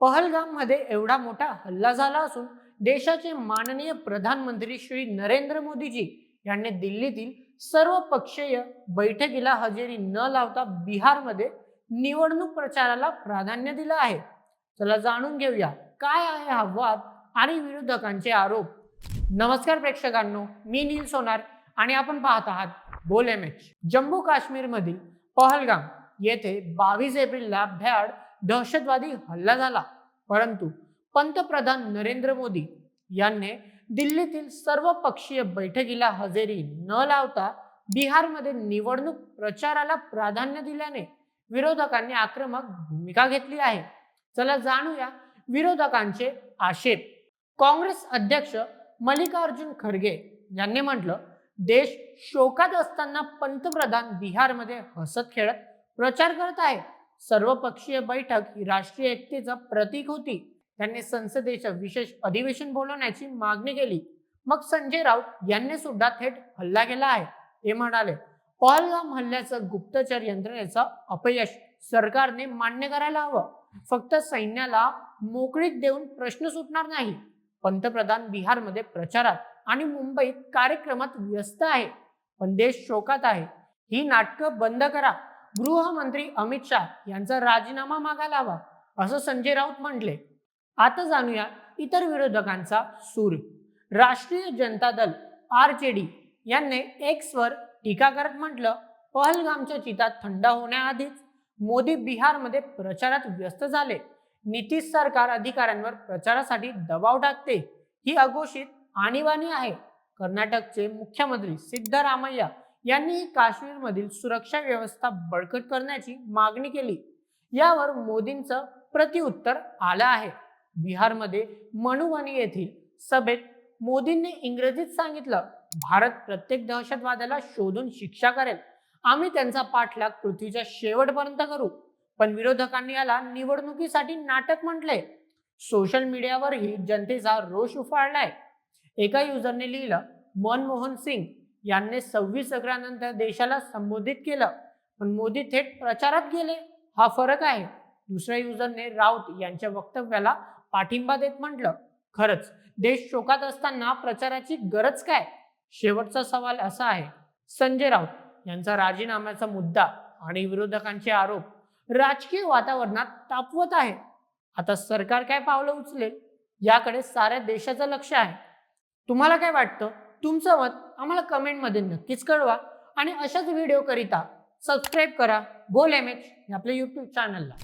पहलगाममध्ये एवढा मोठा हल्ला झाला असून देशाचे माननीय प्रधानमंत्री श्री नरेंद्र मोदीजी यांनी दिल्लीतील सर्व पक्षीय बैठकीला हजेरी न लावता बिहारमध्ये निवडणूक प्रचाराला प्राधान्य दिलं आहे. चला जाणून घेऊया काय आहे हा वाद आणि विरोधकांचे आरोप. नमस्कार प्रेक्षकांनो मी नील सोनार आणि आपण पाहत आहात बोल एम एच. जम्मू काश्मीरमधील पहलगाम येथे बावीस एप्रिलला भ्याड दहशतवादी हल्ला झाला. परंतु पंतप्रधान नरेंद्र मोदी यांनी दिल्लीतील सर्व पक्षीय बैठकीला हजेरी न लावता बिहारमध्ये निवडणूक प्रचाराला प्राधान्य दिल्याने विरोधकांनी आक्रमक भूमिका घेतली आहे. चला जाणूया विरोधकांचे आक्षेप. काँग्रेस अध्यक्ष मल्लिकार्जुन खरगे यांनी म्हटलं देश शोकात असताना पंतप्रधान बिहारमध्ये हसत खेळत प्रचार करत आहे. सर्वपक्षीय बैठक ही राष्ट्रीय एकतेचं प्रतीक होती. त्यांनी संसदेचं विशेष अधिवेशन बोलवण्याची मागणी केली. मग संजय राऊत यांनी सुद्धा थेट हल्ला केला आहे. ते म्हणाले पहलगाम हल्ल्याचं गुप्तचर यंत्रणेचं अपयश. सरकारने मान्य करायला हवं. फक्त सैन्याला मोकळीक देऊन प्रश्न सुटणार नाही. पंतप्रधान बिहारमध्ये प्रचारात आणि मुंबईत कार्यक्रमात व्यस्त आहे. पण देश शोकात आहे. ही नाटकं बंद करा. गृहमंत्री अमित शाह यांचा राजीनामा मागायला हवा असं संजय राऊत म्हटले. आता जाणूया इतर विरोधकांचा सूर. राष्ट्रीय Janata Dal R J D यांनी एक्सवर टीका करत म्हटलं पहलगामच्या चितात थंड होण्याआधीच मोदी बिहारमध्ये प्रचारात व्यस्त झाले. नितीश सरकार अधिकाऱ्यांवर प्रचारासाठी दबाव टाकते. ही अघोषित आणीबाणी आहे. कर्नाटकचे मुख्यमंत्री सिद्धरामय्या यांनी काश्मीरमधील सुरक्षा व्यवस्था बळकट करण्याची मागणी केली. यावर मोदींचं प्रतिउत्तर आलं आहे. बिहारमध्ये मनुवनी येथील सभेत मोदींनी इंग्रजीत सांगितलं भारत प्रत्येक दहशतवाद्याला शोधून शिक्षा करेल. आम्ही त्यांचा पाठलाग पृथ्वीच्या शेवटपर्यंत करू. पण विरोधकांनी याला निवडणुकीसाठी नाटक म्हटले सोशल मीडियावरही जनतेचा रोष उफाळलाय. एका युजरने लिहिलं मनमोहन सिंग यांनी सव्वीस अकरानंतर देशाला संबोधित केलं. पण मोदी थेट प्रचारात गेले. हा फरक आहे. दुसऱ्या युजरने राऊत यांच्या वक्तव्याला पाठिंबा देत म्हटलं. खरंच देश शोकात असताना प्रचाराची गरज काय? शेवटचा सवाल असा आहे. संजय राऊत यांचा राजीनाम्याचा मुद्दा आणि विरोधकांचे आरोप राजकीय वातावरणात तापवत आहे. आता सरकार काय पावलं उचलेल? याकडे साऱ्या देशाचं लक्ष आहे. तुम्हाला काय वाटतं? तुमचं मत आम्हाला कमेंटमध्ये नक्कीच कळवा आणि अशाच व्हिडिओ करिता सबस्क्राईब करा. बोल एम एच आपल्या यूट्यूब चॅनलला